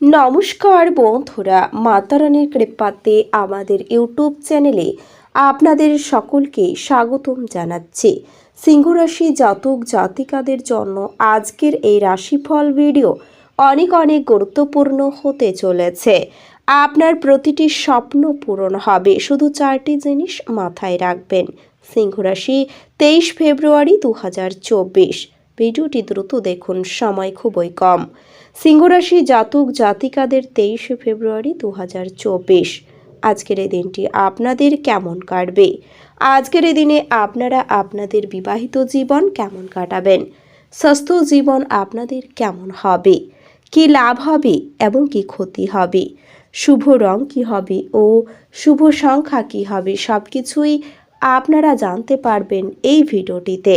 নমস্কার বন্ধুরা মাতারানের কৃপাতে আমাদের ইউটিউব চ্যানেলে আপনাদের সকলকে স্বাগতম জানাচ্ছি। সিংহরাশি জাতক জাতিকাদের জন্য আজকের এই রাশিফল ভিডিও অনেক অনেক গুরুত্বপূর্ণ হতে চলেছে। আপনার প্রতিটি স্বপ্ন পূরণ হবে, শুধু চারটি জিনিস মাথায় রাখবেন। সিংহরাশি তেইশ ফেব্রুয়ারি দু হাজার চব্বিশ। ভিডিওটি দ্রুত দেখুন, সময় খুবই কম। সিংহরাশি জাতক জাতিকাদের তেইশে ফেব্রুয়ারি দু হাজার চব্বিশ। আজকের এই দিনটি আপনাদের কেমন কাটবে? আজকের এই দিনে আপনারা আপনাদের বিবাহিত জীবন কেমন কাটাবেন? স্বাস্থ্য জীবন আপনাদের কেমন হবে? কি লাভ হবে এবং কি ক্ষতি হবে? শুভ রং কি হবে ও শুভ সংখ্যা কি হবে সব কিছুই আপনারা জানতে পারবেন এই ভিডিওটিতে।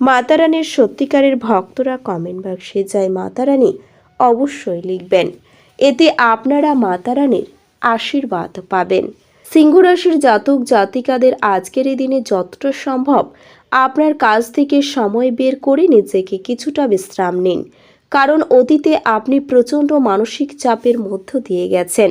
মাতারানির সত্যিকারের ভক্তরা কমেন্ট বাক্সে যায় মাতারানী অবশ্যই লিখবেন। এতে আপনারা মাতারানীর আশীর্বাদ পাবেন। সিংহরাশির জাতক জাতিকাদের আজকের এই দিনে যতটা সম্ভব আপনার কাজ থেকে সময় বের করে নিজেকে কিছুটা বিশ্রাম নিন। কারণ অতীতে আপনি প্রচণ্ড মানসিক চাপের মধ্য দিয়ে গেছেন।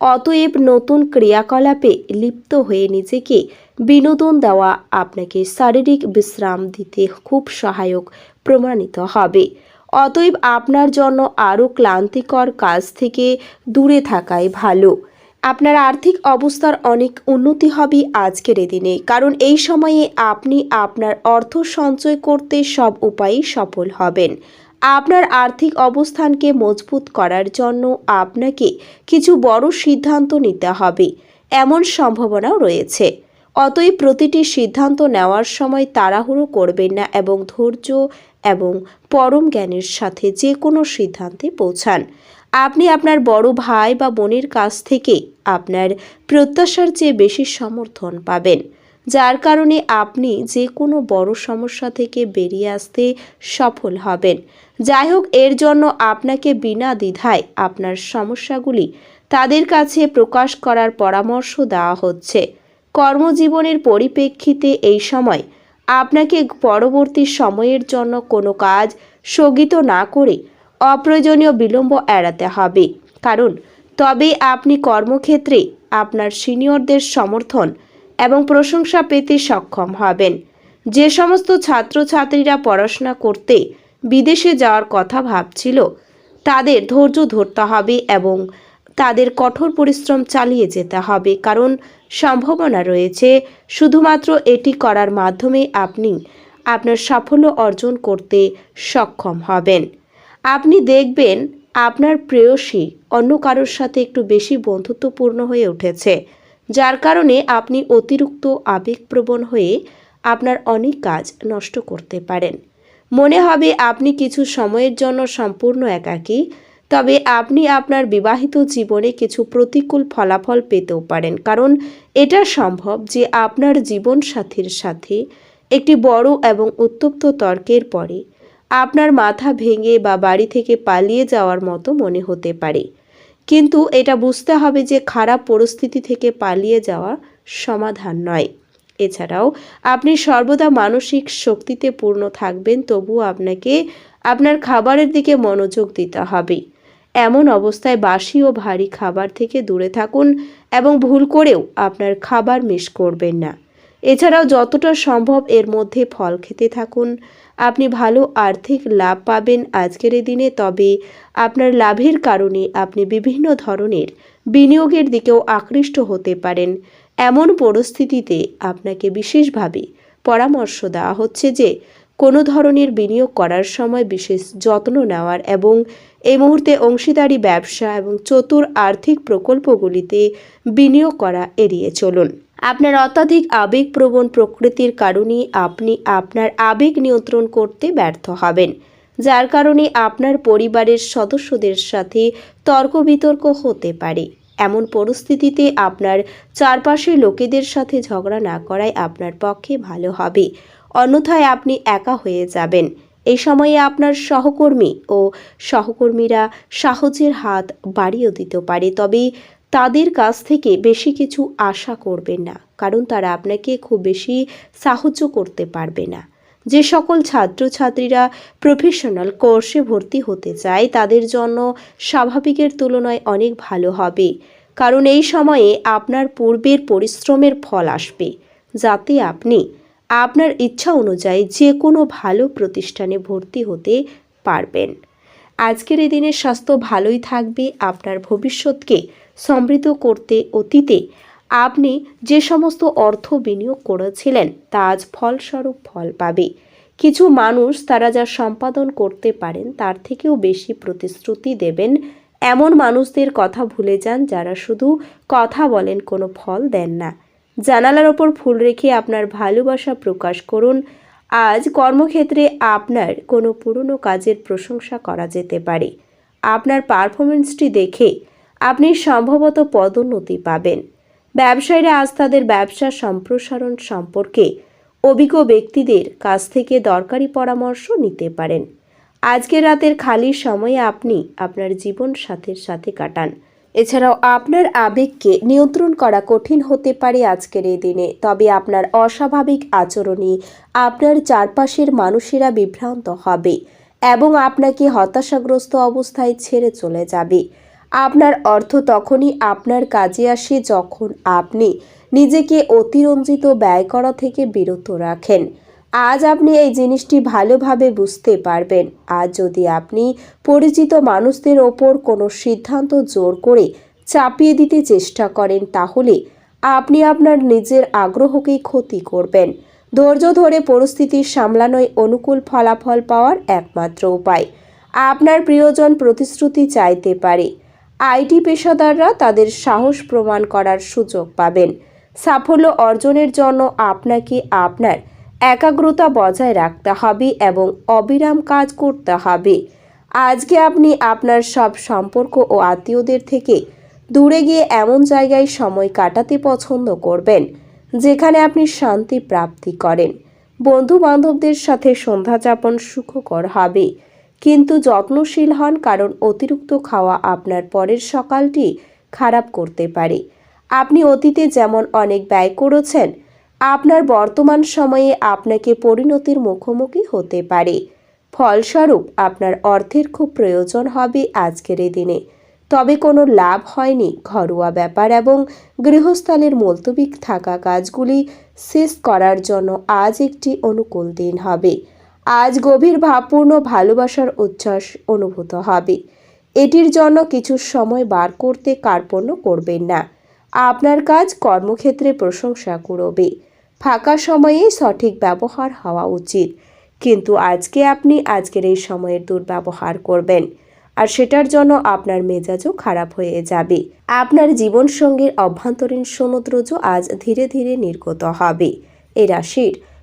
অতএব নতুন ক্রিয়াকলাপে লিপ্ত হয়ে নিজেকে বিনোদন দেওয়া আপনাকে শারীরিক বিশ্রাম দিতে খুব সহায়ক প্রমাণিত হবে। অতএব আপনার জন্য আরও ক্লান্তিকর কাজ থেকে দূরে থাকাই ভালো। আপনার আর্থিক অবস্থার অনেক উন্নতি হবে আজকের দিনে, কারণ এই সময়ে আপনি আপনার অর্থ সঞ্চয় করতে সব উপায়েই সফল হবেন। আপনার আর্থিক অবস্থানকে মজবুত করার জন্য আপনাকে কিছু বড় সিদ্ধান্ত নিতে হবে, এমন সম্ভাবনাও রয়েছে। অতএব প্রতিটি সিদ্ধান্ত নেওয়ার সময় তাড়াহুড়ো করবেন না এবং ধৈর্য এবং পরম জ্ঞানের সাথে যে কোনো সিদ্ধান্তে পৌঁছান। আপনি আপনার বড় ভাই বা বোনের কাছ থেকে আপনার প্রত্যাশার চেয়ে বেশি সমর্থন পাবেন, যার কারণে আপনি যে কোনো বড় সমস্যা থেকে বেরিয়ে আসতে সফল হবেন। যাই হোক, এর জন্য আপনাকে বিনা দ্বিধায় আপনার সমস্যাগুলি তাদের কাছে প্রকাশ করার পরামর্শ দেওয়া হচ্ছে। কর্মজীবনের পরিপ্রেক্ষিতে এই সময় আপনাকে পরবর্তী সময়ের জন্য কোনো কাজ স্থগিত না করে অপ্রয়োজনীয় বিলম্ব এড়াতে হবে। কারণ তবে আপনি কর্মক্ষেত্রে আপনার সিনিয়রদের সমর্থন এবং প্রশংসা পেতে সক্ষম হবেন। যে সমস্ত ছাত্রছাত্রীরা পড়াশোনা করতে বিদেশে যাওয়ার কথা ভাবছিল, তাদের ধৈর্য ধরতে হবে এবং তাদের কঠোর পরিশ্রম চালিয়ে যেতে হবে। কারণ সম্ভাবনা রয়েছে। শুধুমাত্র এটি করার মাধ্যমে আপনি আপনার সাফল্য অর্জন করতে সক্ষম হবেন। আপনি দেখবেন আপনার প্রেয়সী অন্য কারোর সাথে একটু বেশি বন্ধুত্বপূর্ণ হয়ে উঠেছে, যার কারণে আপনি অতিরিক্ত আবেগপ্রবণ হয়ে আপনার অনেক কাজ নষ্ট করতে পারেন। মনে হবে আপনি কিছু সময়ের জন্য সম্পূর্ণ একাকী তবে আপনি আপনার বিবাহিত জীবনে কিছু প্রতিকূল ফলাফল পেতেও পারেন। কারণ এটা সম্ভব যে আপনার জীবন সাথীর সাথে একটি বড় এবং উত্তপ্ত তর্কের পরে আপনার মাথা ভেঙে বা বাড়ি থেকে পালিয়ে যাওয়ার মতো মনে হতে পারে। কিন্তু এটা বুঝতে হবে যে খারাপ পরিস্থিতি থেকে পালিয়ে যাওয়া সমাধান নয়। এছাড়াও আপনি সর্বদা মানসিক শক্তিতে পূর্ণ থাকবেন, তবুও আপনাকে আপনার খাবারের দিকে মনোযোগ দিতে হবে। এমন অবস্থায় বাসি ও ভারী খাবার থেকে দূরে থাকুন এবং ভুল করেও আপনার খাবার মিস করবেন না। এছাড়াও যতটা সম্ভব এর মধ্যে ফল খেতে থাকুন। আপনি ভালো আর্থিক লাভ পাবেন আজকের দিনে, তবে আপনার লাভের কারণে আপনি বিভিন্ন ধরনের বিনিয়োগের দিকেও আকৃষ্ট হতে পারেন। এমন পরিস্থিতিতে আপনাকে বিশেষভাবে পরামর্শ দেওয়া হচ্ছে যে কোনো ধরনের বিনিয়োগ করার সময় বিশেষ যত্ন নেওয়ার এবং এই মুহূর্তে অংশীদারি ব্যবসা এবং চতুর আর্থিক প্রকল্পগুলিতে বিনিয়োগ করা এড়িয়ে চলুন। আপনার অত্যাধিক আবেগপ্রবণ প্রকৃতির কারণে আপনি আপনার আবেগ নিয়ন্ত্রণ করতে ব্যর্থ হবেন, যার কারণে আপনার পরিবারের সদস্যদের সাথে তর্ক বিতর্ক হতে পারে। এমন পরিস্থিতিতে আপনার চারপাশের লোকেদের সাথে ঝগড়া না করাই আপনার পক্ষে ভালো হবে। অন্যথায় আপনি একা হয়ে যাবেন। এই সময়ে আপনার সহকর্মী ও সহকর্মীরা সাহসের হাত বাড়িয়ে দিতে পারে, তবে তাদের কাছ থেকে বেশি কিছু আশা করবেন না, কারণ তারা আপনাকে খুব বেশি সাহায্য করতে পারবে না। যে সকল ছাত্রছাত্রীরা প্রফেশনাল কোর্সে ভর্তি হতে চায়, তাদের জন্য স্বাভাবিকের তুলনায় অনেক ভালো হবে। কারণ এই সময়ে আপনার পূর্বের পরিশ্রমের ফল আসবে। যাতে আপনি আপনার ইচ্ছা অনুযায়ী যে কোনো ভালো প্রতিষ্ঠানে ভর্তি হতে পারবেন। আজকের এই দিনের স্বাস্থ্য ভালোই থাকবে, আপনার ভবিষ্যৎকে সমৃদ্ধ করতে অতীতে আপনি যে সমস্ত অর্থ বিনিয়োগ করেছিলেন, তা আজ ফলস্বরূপ ফল পাবে। কিছু মানুষ তারা যা সম্পাদন করতে পারেন, তার থেকেও বেশি প্রতিশ্রুতি দেবেন। এমন মানুষদের কথা ভুলে যান, যারা শুধু কথা বলেন, কোনো ফল দেন না। জানালার ওপর ফুল রেখে আপনার ভালোবাসা প্রকাশ করুন। আজ কর্মক্ষেত্রে আপনার কোনো পুরনো কাজের প্রশংসা করা যেতে পারে। আপনার পারফরমেন্সটি দেখে আপনি সম্ভবত পদোন্নতি পাবেন। ব্যবসায়ীরা আজ তাদের ব্যবসা সম্প্রসারণ সম্পর্কে অভিজ্ঞ ব্যক্তিদের কাছ থেকে দরকারি পরামর্শ নিতে পারেন। আজকের রাতের খালি সময়ে আপনি আপনার জীবন সাথের সাথে কাটান। এছাড়াও আপনার আবেগকে নিয়ন্ত্রণ করা কঠিন হতে পারে আজকের এই দিনে, তবে আপনার অস্বাভাবিক আচরণে আপনার চারপাশের মানুষেরা বিভ্রান্ত হবে এবং আপনাকে হতাশাগ্রস্ত অবস্থায় ছেড়ে চলে যাবে। আপনার অর্থ তখনই আপনার কাজে আসে যখন আপনি নিজেকে অতিরঞ্জিত ব্যয় করা থেকে বিরত রাখেন। আজ আপনি এই জিনিসটি ভালোভাবে বুঝতে পারবেন। আর যদি আপনি পরিচিত মানুষদের ওপর কোনো সিদ্ধান্ত জোর করে চাপিয়ে দিতে চেষ্টা করেন, তাহলে আপনি আপনার নিজের আগ্রহকেই ক্ষতি করবেন। ধৈর্য ধরে পরিস্থিতি সামলানোই অনুকূল ফলাফল পাওয়ার একমাত্র উপায়। আপনার প্রিয়জন প্রতিশ্রুতি চাইতে পারে। আইটি পেশাদাররা তাদের সাহস প্রমাণ করার সুযোগ পাবেন। সাফল্য অর্জনের জন্য আপনাকে আপনার একাগ্রতা বজায় রাখতে হবে এবং অবিরাম কাজ করতে হবে। আজকে আপনি আপনার সব সম্পর্ক ও আত্মীয়দের থেকে দূরে গিয়ে এমন জায়গায় সময় কাটাতে পছন্দ করবেন, যেখানে আপনি শান্তি প্রাপ্তি করেন। বন্ধু বান্ধবদের সাথে সন্ধ্যা যাপন সুখকর হবে। কিন্তু যত্নশীল হন কারণ অতিরিক্ত খাওয়া আপনার পরের সকালটি খারাপ করতে পারে। আপনি অতীতে যেমন অনেক ব্যয় করেছেন, আপনার বর্তমান সময়ে আপনাকে পরিণতির মুখোমুখি হতে পারে। ফলস্বরূপ, আপনার অর্থের খুব প্রয়োজন হবে আজকের দিনে। তবে কোনো লাভ হয়নি ঘরোয়া ব্যাপার এবং গৃহস্থলের মুলতবি থাকা কাজগুলি শেষ করার জন্য আজ একটি অনুকূল দিন হবে। আজ গভীর ভাবপূর্ণ ভালোবাসার উচ্ছ্বাস অনুভূত হবে। এটির জন্য কিছু সময় বার করতে কার্পণ্য করবেন না। আপনার কাজ কর্মক্ষেত্রে প্রশংসা করবে ফাঁকা সময়ে সঠিক ব্যবহার হওয়া উচিত। কিন্তু আজকে আপনি আজকের এই সময়ের দুর্ব্যবহার করবেন আর সেটার জন্য আপনার মেজাজও খারাপ হয়ে যাবে। আপনার জীবনসঙ্গীর অভ্যন্তরীণ সমুদ্রজ আজ ধীরে ধীরে নির্গত হবে। এ রাশির